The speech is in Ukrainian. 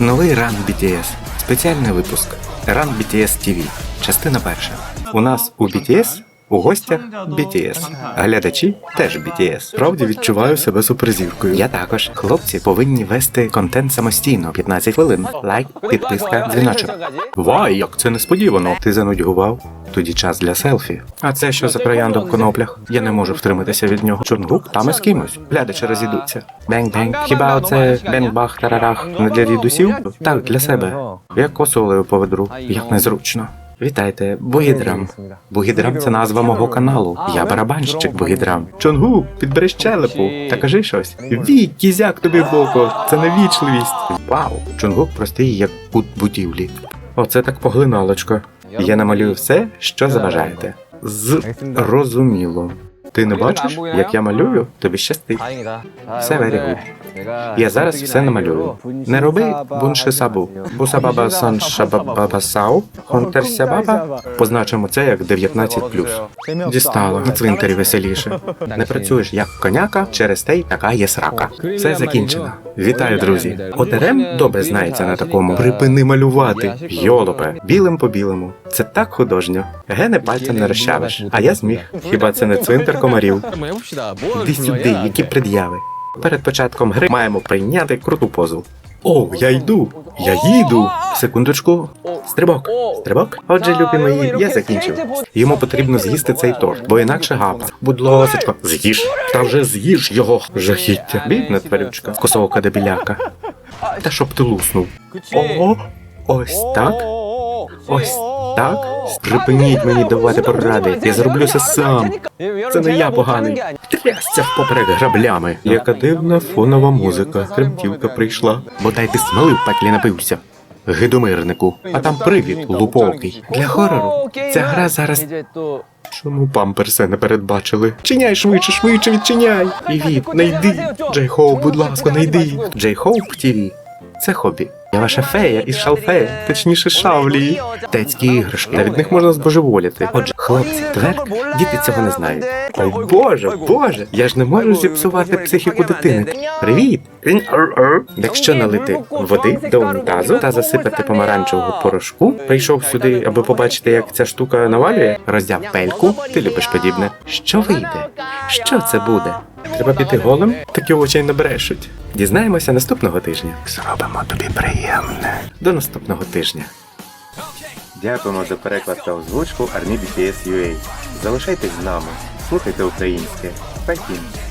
Новий ран BTS. Спеціальний випуск. Ран BTS TV. Частина перша. У нас у BTS у гостях BTS. Глядачі теж BTS. Справді відчуваю себе суперзіркою. Я також. Хлопці повинні вести контент самостійно. 15 хвилин. Лайк, підписка, дзвіночок. Вай, як це несподівано. Ти занудьгував? Тоді час для селфі. А це що за троянда в коноплях? Я не можу втриматися від нього. Чунгук там із кимось. Глядачі розійдуться. Бенг-бенг. Хіба оце бенг-бах тарарах не для дідусів? Так, для себе. Я косолею по ведру. Як незручно. Вітайте, Бугідрам. Бугідрам це назва мого каналу. Я барабанщик Бугідрам. Чонгу, підбери щелепу та кажи щось. Вій, кізяк тобі в боку. Це невічливість. Вау! Чонгук простий, як кут будівлі. Оце так поглиналочко. Я намалюю все, що заважаєте. Зрозуміло. Ти не бачиш, як я малюю? Тобі щастить. Все good. Я зараз все намалюю. Не роби буншисабу. Бусабаба сан шабаба сау, хонтерся баба. Позначимо це як 19+. Дістало, на цвинтарі веселіше. Не працюєш як коняка, через те й така є срака. Все закінчено. Вітаю, друзі. Отерем добре знається на такому. Припини малювати. Йолопе, білим по білому. Це так художньо. Гени пальцем не розчавиш. А я зміг. Хіба це не цвинтар комарів? Іди сюди, які пред'яви. Перед початком гри маємо прийняти круту позу. О, я йду! Я їду! Секундочку. Стрибок. Стрибок? Отже, любі мої, я закінчив. Йому потрібно з'їсти цей торт, бо інакше гапа. Будь ласочка, з'їж. Та вже з'їж його. Жахіття. Бідна тварючка. Косовка дебіляка. Та щоб ти луснув. Ого, ось так. Ось так. Припиніть мені давати поради. Я зроблю це сам. Це не я поганий. Трясся впоперек граблями. Яка дивна фонова музика. Тремтівка прийшла. Бодай ти смоли в пеклі напився. Гидомирнику. А там привід лупокий. Для хорору. Ця гра зараз. Чому памперси не передбачили? Чиняй швидше, швидше відчиняй! Привіт, не йди! Джей Хоуп, будь ласка, не йди! Джей Хоуп ТВ. Це хобі. Я ваша фея із шалфея, точніше шавлі Тецькі іграшки. Та від них можна збожеволіти. Отже, хлопці, тверк, діти цього не знають. Ой, боже, боже, я ж не можу зіпсувати психіку дитини. Привіт! Якщо налити води до унітазу та засипати помаранчевого порошку, прийшов сюди, аби побачити, як ця штука навалює, роздяв пельку, ти любиш подібне. Що вийде? Що це буде? Треба піти голим? Такі очі й не брешуть. Дізнаємося наступного тижня. Зробимо тобі приємне. До наступного тижня. Дякуємо за переклад та озвучку Армі BTS UA. Залишайтесь з нами, слухайте українське. Пекін.